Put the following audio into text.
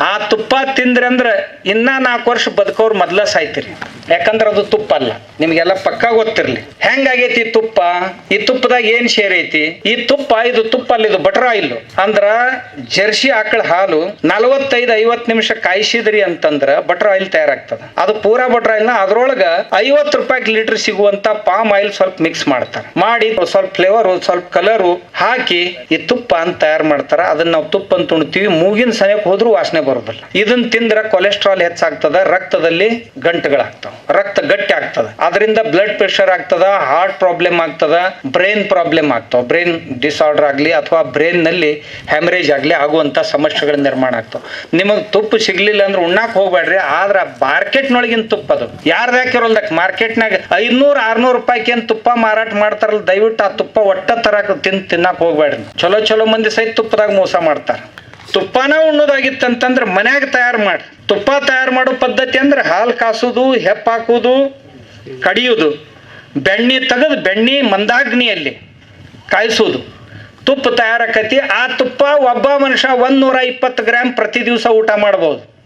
ಆ ತುಪ್ಪ ತಿಂದ್ರಿ ಅಂದ್ರೆ ಇನ್ನ ನಾಲ್ಕು ವರ್ಷ ಬದುಕೋರು ಮೊದ್ಲ ಸಾಯ್ತಿರಿ. ಯಾಕಂದ್ರೆ ಅದು ತುಪ್ಪ ಅಲ್ಲ. ನಿಮ್ಗೆಲ್ಲ ಪಕ್ಕ ಗೊತ್ತಿರಲಿ. ಹೆಂಗಾಗೈತಿ ತುಪ್ಪ? ಈ ತುಪ್ಪದಾಗ ಏನ್ ಶೇರ್ ಐತಿ? ಈ ತುಪ್ಪ, ಇದು ತುಪ್ಪ ಅಲ್ಲ, ಇದು ಬಟರ್ ಆಯಿಲ್ ಅಂದ್ರ ಜರ್ಸಿ ಆಕಳ ಹಾಲು ನಲವತ್ತೈದು ಐವತ್ ನಿಮಿಷ ಕಾಯಿಸಿದ್ರಿ ಅಂತಂದ್ರ ಬಟರ್ ಆಯಿಲ್ ತಯಾರಾಗ್ತದ. ಅದು ಪೂರಾ ಬಟರ್ ಆಯಿಲ್ನ ಅದ್ರೊಳಗ ಐವತ್ತು ರೂಪಾಯಿ ಲೀಟರ್ ಸಿಗುವಂತ ಪಾಮ್ ಆಯಿಲ್ ಸ್ವಲ್ಪ ಮಿಕ್ಸ್ ಮಾಡ್ತಾರೆ. ಮಾಡಿ ಸ್ವಲ್ಪ ಫ್ಲೇವರ್ ಸ್ವಲ್ಪ ಕಲರು ಹಾಕಿ ಈ ತುಪ್ಪ ಅಂತ ತಯಾರು ಮಾಡ್ತಾರ. ಅದನ್ನ ನಾವು ತುಪ್ಪ ಅಂತ ಉಣ್ತೀವಿ. ಮೂಗಿನ ಸಮಯಕ್ಕೆ ಹೋದ್ರೂ ವಾಸನೆ ಬರೋದಿಲ್ಲ. ಇದನ್ನ ತಿಂದ್ರೆ ಕೊಲೆಸ್ಟ್ರಾಲ್ ಹೆಚ್ಚಾಗ್ತದ, ರಕ್ತದಲ್ಲಿ ಗಂಟುಗಳಾಗ್ತಾವ. ರಕ್ತ ಗಟ್ಟಿ ಆಗ್ತದ. ಅದರಿಂದ ಬ್ಲಡ್ ಪ್ರೆಷರ್ ಆಗ್ತದ ಹಾರ್ಟ್ ಪ್ರಾಬ್ಲಮ್ ಆಗ್ತದ ಬ್ರೈನ್ ಪ್ರಾಬ್ಲಮ್ ಆಗ್ತಾವ. ಬ್ರೈನ್ ಡಿಸಾರ್ಡರ್ ಆಗಲಿ ಅಥವಾ ಬ್ರೈನ್ನಲ್ಲಿ ಹ್ಯಾಮರೇಜ್ ಆಗಲಿ ಆಗುವಂತ ಸಮಸ್ಯೆಗಳ ನಿರ್ಮಾಣ ಆಗ್ತಾವ. ನಿಮಗೆ ತುಪ್ಪ ಸಿಗ್ಲಿಲ್ಲ ಅಂದ್ರೆ ಉಣ್ಣಾಕ್ ಹೋಗ್ಬೇಡ್ರಿ, ಆದ್ರೆ ಮಾರ್ಕೆಟ್ನೊಳಗಿನ ತುಪ್ಪ ಅದು. ಯಾರು ಹಾಕಿರೋಲ್ದ ಮಾರ್ಕೆಟ್ನಾಗ ಐನೂರು ಆರ್ನೂರು ರೂಪಾಯಿಗೆ ಏನು ತುಪ್ಪ ಮಾರಾಟ ಮಾಡ್ತಾರಲ್ಲ, ದಯವಿಟ್ಟು ಆ ತುಪ್ಪ ಒಟ್ಟ ತರಕ ತಿನ್ ತಿನ್ನಕ್ಕೆ ಹೋಗ್ಬೇಡ್ರಿ. ಚಲೋ ಚಲೋ ಮಂದಿ ಸಹಿತ ತುಪ್ಪದಾಗ ಮೋಸ ಮಾಡ್ತಾರ. ತುಪ್ಪನ ಉಣ್ಣೋದಾಗಿತ್ತಂತಂದ್ರೆ ಮನ್ಯಾಗ ತಯಾರು ಮಾಡಿ. ತುಪ್ಪ ತಯಾರು ಮಾಡೋ ಪದ್ಧತಿ ಅಂದ್ರೆ ಹಾಲು ಕಾಸುದು, ಹೆಪ್ಪ ಹಾಕುವುದು ಕಡಿಯುವುದು ಬೆಣ್ಣೆ ತೆಗೆದು ಬೆಣ್ಣೆ ಮಂದಾಗ್ನಿಯಲ್ಲಿ ಕಾಯಿಸೋದು. ತುಪ್ಪ ತಯಾರಾಕತಿ. ಆ ತುಪ್ಪ ಒಬ್ಬ ಮನುಷ್ಯ ಒಂದು ನೂರ ಇಪ್ಪತ್ತು ಗ್ರಾಮ್ ಪ್ರತಿ ದಿವಸ ಊಟ ಮಾಡ್ಬೋದು.